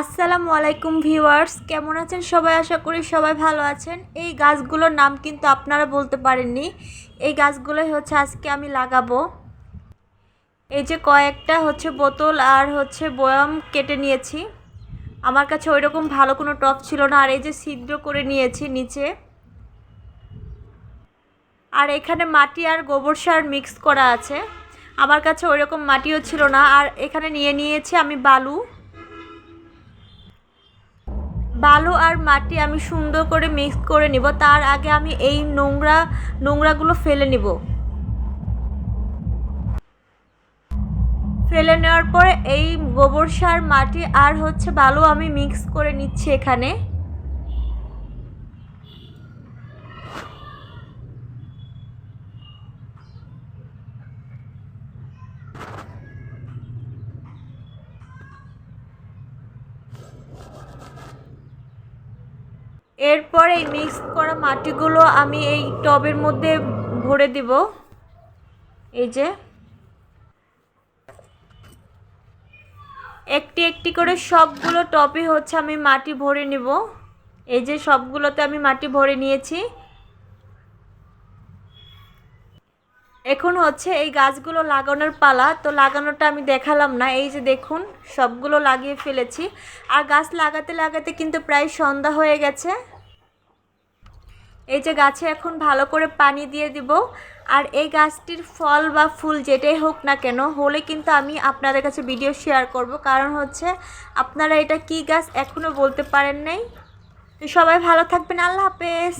আসসালামু আলাইকুম ভিউয়ার্স, কেমন আছেন সবাই? আশা করি সবাই ভালো আছেন। এই গাছগুলোর নাম কিন্তু আপনারা বলতে পারেননি। এই গাছগুলোই হচ্ছে আজকে আমি লাগাবো। এই যে কয়েকটা হচ্ছে বোতল আর হচ্ছে বয়াম কেটে নিয়েছি। আমার কাছে ওই রকম ভালো কোনো টপ ছিল না। আর এই যে ছিদ্র করে নিয়েছি নিচে। আর এখানে মাটি আর গোবর সার মিক্স করা আছে। আমার কাছে ওই রকম মাটিও ছিল না। আর এখানে নিয়ে নিয়েছি আমি বালু। বালু আর মাটি আমি সুন্দর করে মিক্স করে নিব। তার আগে আমি এই নোংরা, নোংরাগুলো ফেলে নিব। ফেলে নেওয়ার পরে এই গোবর সার, মাটি আর হচ্ছে বালু আমি মিক্স করে নিচ্ছি এখানে। এরপর এই মিক্স করা মাটিগুলো আমি এই টবের মধ্যে ভরে দিব। এই যে। একটি একটি করে সবগুলো টবে হচ্ছে আমি মাটি ভরে নিব। এই যে সবগুলোতে আমি মাটি ভরে নিয়েছি। এখন হচ্ছে এই গাছগুলো লাগানোর পালা, তো লাগানোটা আমি দেখালাম না। এই যে দেখুন, সবগুলো লাগিয়ে ফেলেছি। আর গাছ লাগাতে লাগাতে কিন্তু প্রায় সন্ধ্যা হয়ে গেছে। এই যে গাছে এখন ভালো করে পানি দিয়ে দিব। আর এই গাছটির ফল বা ফুল যেটাই হোক না কেন, হলে কিন্তু আমি আপনাদের কাছে ভিডিও শেয়ার করব। কারণ হচ্ছে, আপনারা এটা কি গাছ এখনও বলতে পারেন নাই? তো সবাই ভালো থাকবেন। আল্লাহ হাফেজ।